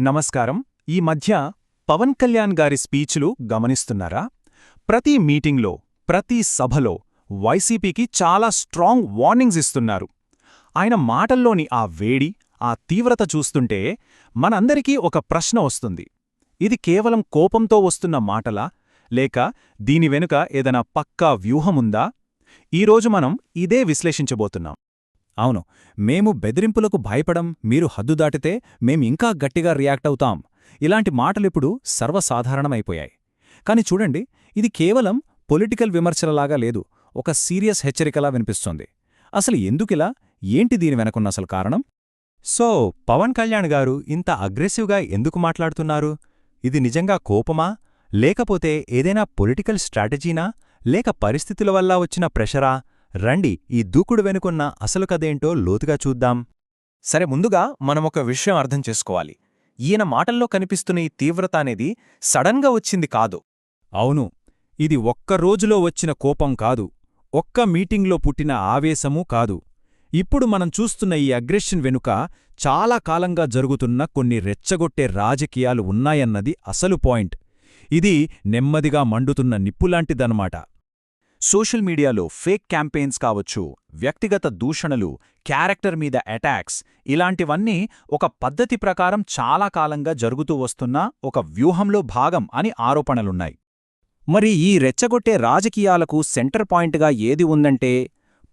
నమస్కారం. ఈ మధ్య పవన్ కళ్యాణ్ గారి స్పీచ్లు గమనిస్తున్నారా? ప్రతి మీటింగ్లో ప్రతి సభలో వైసీపీకి చాలా స్ట్రాంగ్ వార్నింగ్స్ ఇస్తున్నారు. ఆయన మాటల్లోని ఆ వేడి ఆ తీవ్రత చూస్తుంటే మనందరికీ ఒక ప్రశ్న వస్తుంది. ఇది కేవలం కోపంతో వస్తున్న మాటలా? లేక దీని వెనుక ఏదైనా పక్కా వ్యూహముందా? ఈరోజు మనం ఇదే విశ్లేషించబోతున్నాం. అవును మేము బెదిరింపులకు భయపడం మీరు హద్దు దాటితే మేమింకా గట్టిగా రియాక్ట్ అవుతాం. ఇలాంటి మాటలిప్పుడు సర్వసాధారణమైపోయాయి. కాని చూడండి ఇది కేవలం పొలిటికల్ విమర్శలలాగా లేదు ఒక సీరియస్ హెచ్చరికలా వినిపిస్తోంది. అసలు ఎందుకిలా? ఏంటి దీని వెనకున్న అసలు కారణం? సో పవన్ కళ్యాణ్ గారు ఇంత అగ్రెసివ్గా ఎందుకు మాట్లాడుతున్నారు? ఇది నిజంగా కోపమా? లేకపోతే ఏదైనా పొలిటికల్ స్ట్రాటజీనా? లేక పరిస్థితుల వల్ల వచ్చిన ప్రెషరా? రండి ఈ దూకుడు వెనుకున్న అసలు కదేంటో లోతుగా చూద్దాం. సరే ముందుగా మనమొక విషయం అర్థం చేసుకోవాలి. ఈయన మాటల్లో కనిపిస్తున్న ఈ తీవ్రత అనేది సడన్గా వచ్చింది కాదు. అవును ఇది ఒక్క రోజులో వచ్చిన కోపం కాదు ఒక్క మీటింగ్లో పుట్టిన ఆవేశమూ కాదు. ఇప్పుడు మనం చూస్తున్న ఈ అగ్రెషన్ వెనుక చాలా కాలంగా జరుగుతున్న కొన్ని రెచ్చగొట్టే రాజకీయాలు ఉన్నాయన్నది అసలు పాయింట్. ఇది నెమ్మదిగా మండుతున్న నిప్పులాంటిదన్నమాట. సోషల్ మీడియాలో ఫేక్ క్యాంపెయిన్స్ కావచ్చు వ్యక్తిగత దూషణలు క్యారెక్టర్ మీద అటాక్స్ ఇలాంటివన్నీ ఒక పద్ధతి ప్రకారం చాలా కాలంగా జరుగుతూ వస్తున్న ఒక వ్యూహంలో భాగం అని ఆరోపణలున్నాయి. మరి ఈ రెచ్చగొట్టే రాజకీయాలకు సెంటర్ పాయింట్గా ఏది ఉందంటే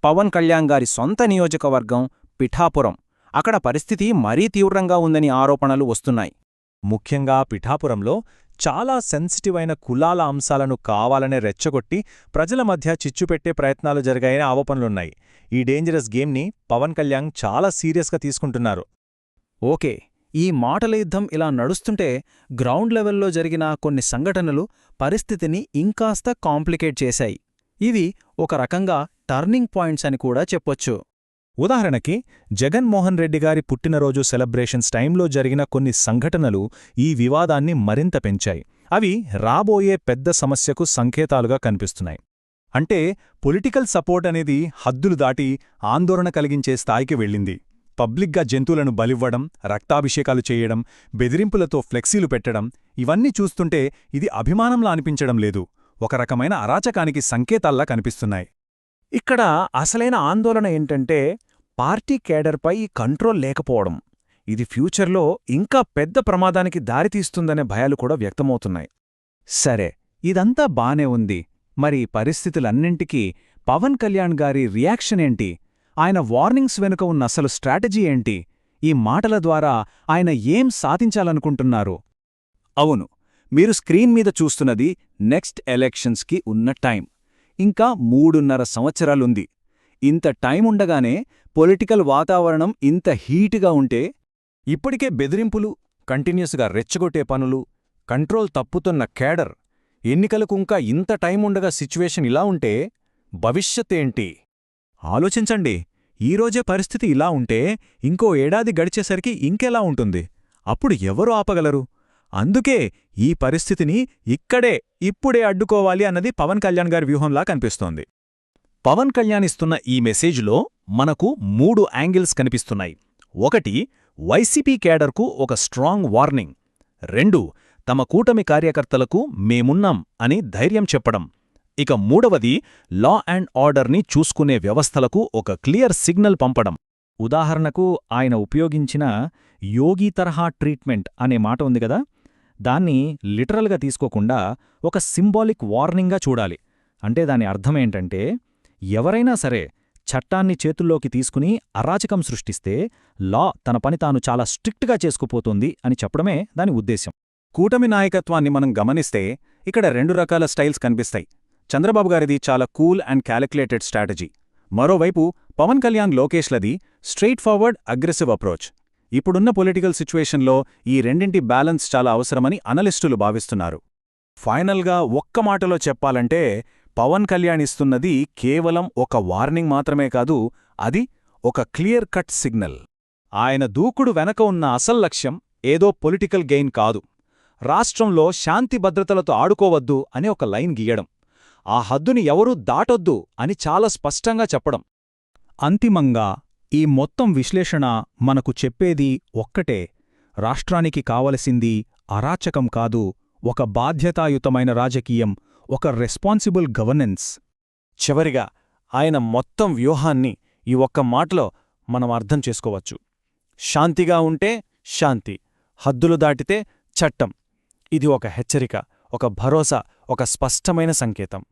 పవన్ కళ్యాణ్ గారి సొంత నియోజకవర్గం పిఠాపురం. అక్కడ పరిస్థితి మరీ తీవ్రంగా ఉందని ఆరోపణలు వస్తున్నాయి. ముఖ్యంగా పిఠాపురంలో చాలా సెన్సిటివ్ అయిన కులాల అంశాలను కావాలనే రెచ్చగొట్టి ప్రజల మధ్య చిచ్చుపెట్టే ప్రయత్నాలు జరిగాయని ఆరోపణలున్నాయి. ఈ డేంజరస్ గేమ్ని పవన్ కళ్యాణ్ చాలా సీరియస్గా తీసుకుంటున్నారు. ఓకే ఈ మాటల యుద్ధం ఇలా నడుస్తుంటే గ్రౌండ్ లెవెల్లో జరిగిన కొన్ని సంఘటనలు పరిస్థితిని ఇంకాస్త కాంప్లికేట్ చేశాయి. ఇవి ఒక రకంగా టర్నింగ్ పాయింట్స్ అని కూడా చెప్పొచ్చు. ఉదాహరణకి జగన్మోహన్ రెడ్డి గారి పుట్టినరోజు సెలబ్రేషన్స్ టైంలో జరిగిన కొన్ని సంఘటనలు ఈ వివాదాన్ని మరింత పెంచాయి. అవి రాబోయే పెద్ద సమస్యకు సంకేతాలుగా కనిపిస్తున్నాయి. అంటే పొలిటికల్ సపోర్ట్ అనేది హద్దులు దాటి ఆందోళన కలిగించే స్థాయికి వెళ్ళింది. పబ్లిక్గా జంతువులను బలివ్వడం రక్తాభిషేకాలు చేయడం బెదిరింపులతో ఫ్లెక్సీలు పెట్టడం ఇవన్నీ చూస్తుంటే ఇది అభిమానంలా అనిపించడం లేదు. ఒక రకమైన అరాచకానికి సంకేతాల్లా కనిపిస్తున్నాయి. ఇక్కడ అసలైన ఆందోళన ఏంటంటే పార్టీ కేడర్పై కంట్రోల్ లేకపోవడం. ఇది ఫ్యూచర్లో ఇంకా పెద్ద ప్రమాదానికి దారితీస్తుందనే భయాలు కూడా వ్యక్తమవుతున్నాయి. సరే ఇదంతా బానే ఉంది. మరి పరిస్థితులన్నింటికీ పవన్ కళ్యాణ్ గారి రియాక్షన్ ఏంటి? ఆయన వార్నింగ్స్ వెనుక ఉన్న అసలు స్ట్రాటజీ ఏంటి? ఈ మాటల ద్వారా ఆయన ఏం సాధించాలనుకుంటున్నారు? అవును మీరు స్క్రీన్ మీద చూస్తున్నది నెక్స్ట్ ఎలక్షన్స్కి ఉన్న టైం. ఇంకా మూడున్నర సంవత్సరాలుంది. ఇంత టైం ఉండగానే పొలిటికల్ వాతావరణం ఇంత హీటుగా ఉంటే ఇప్పటికే బెదిరింపులు కంటిన్యూస్గా రెచ్చగొట్టే పనులు కంట్రోల్ తప్పుతున్న కేడర్ ఎన్నికలకు ఇంకా ఇంత టైం ఉండగా సిచ్యువేషన్ ఇలా ఉంటే భవిష్యత్తేంటి? ఆలోచించండి. ఈరోజే పరిస్థితి ఇలా ఉంటే ఇంకో ఏడాది గడిచేసరికి ఇంకెలా ఉంటుంది? అప్పుడు ఎవరు ఆపగలరు? అందుకే ఈ పరిస్థితిని ఇక్కడే ఇప్పుడే అడ్డుకోవాలి అన్నది పవన్ కళ్యాణ్ గారి వ్యూహంలా కనిపిస్తోంది. పవన్ కళ్యాణ్ ఇస్తున్న ఈ మెసేజ్లో మనకు మూడు యాంగిల్స్ కనిపిస్తున్నాయి. ఒకటి వైసీపీ కేడర్కు ఒక స్ట్రాంగ్ వార్నింగ్. రెండు తమ కూటమి కార్యకర్తలకు మేమున్నాం అని ధైర్యం చెప్పడం. ఇక మూడవది లా అండ్ ఆర్డర్ని చూసుకునే వ్యవస్థలకు ఒక క్లియర్ సిగ్నల్ పంపడం. ఉదాహరణకు ఆయన ఉపయోగించిన యోగి తరహా ట్రీట్మెంట్ అనే మాట ఉంది కదా? దాన్ని లిటరల్గా తీసుకోకుండా ఒక సింబాలిక్ వార్నింగ్గా చూడాలి. అంటే దాని అర్థమేంటంటే ఎవరైనా సరే చట్టాన్ని చేతుల్లోకి తీసుకుని అరాచకం సృష్టిస్తే లా తన పని తాను చాలా స్ట్రిక్ట్గా చేసుకుపోతుంది అని చెప్పడమే దాని ఉద్దేశం కూటమి నాయకత్వాన్ని మనం గమనిస్తే ఇక్కడ రెండు రకాల స్టైల్స్ కనిపిస్తాయి. చంద్రబాబు గారిది చాలా కూల్ అండ్ క్యాలిక్యులేటెడ్ స్ట్రాటజీ. మరోవైపు పవన్ కళ్యాణ్ లోకేష్లది స్ట్రెయిట్ ఫార్వర్డ్ అగ్రెసివ్ అప్రోచ్. ఇప్పుడున్న పొలిటికల్ సిచ్యువేషన్లో ఈ రెండింటి బ్యాలెన్స్ చాలా అవసరమని అనలిస్టులు భావిస్తున్నారు. ఫైనల్గా ఒక్క మాటలో చెప్పాలంటే పవన్ కళ్యాణ్ ఇస్తున్నది కేవలం ఒక వార్నింగ్ మాత్రమే కాదు అది ఒక క్లియర్ కట్ సిగ్నల్. ఆయన దూకుడు వెనక ఉన్న అసల్ లక్ష్యం ఏదో పొలిటికల్ గెయిన్ కాదు. రాష్ట్రంలో శాంతి భద్రతలతో ఆడుకోవద్దు అని ఒక లైన్ గీయడం. ఆ హద్దుని ఎవరూ దాటొద్దు అని చాలా స్పష్టంగా చెప్పడం. అంతిమంగా ఈ మొత్తం విశ్లేషణ మనకు చెప్పేది ఒక్కటే. రాష్ట్రానికి కావలసింది అరాచకం కాదు ఒక బాధ్యతాయుతమైన రాజకీయం ఒక రెస్పాన్సిబుల్ గవర్నెన్స్ చివరిగా ఆయన మొత్తం వ్యూహాన్ని ఈ ఒక్క మాటలో మనం అర్థం చేసుకోవచ్చు. శాంతిగా ఉంటే శాంతి హద్దులు దాటితే చట్టం. ఇది ఒక హెచ్చరిక ఒక భరోసా ఒక స్పష్టమైన సంకేతం.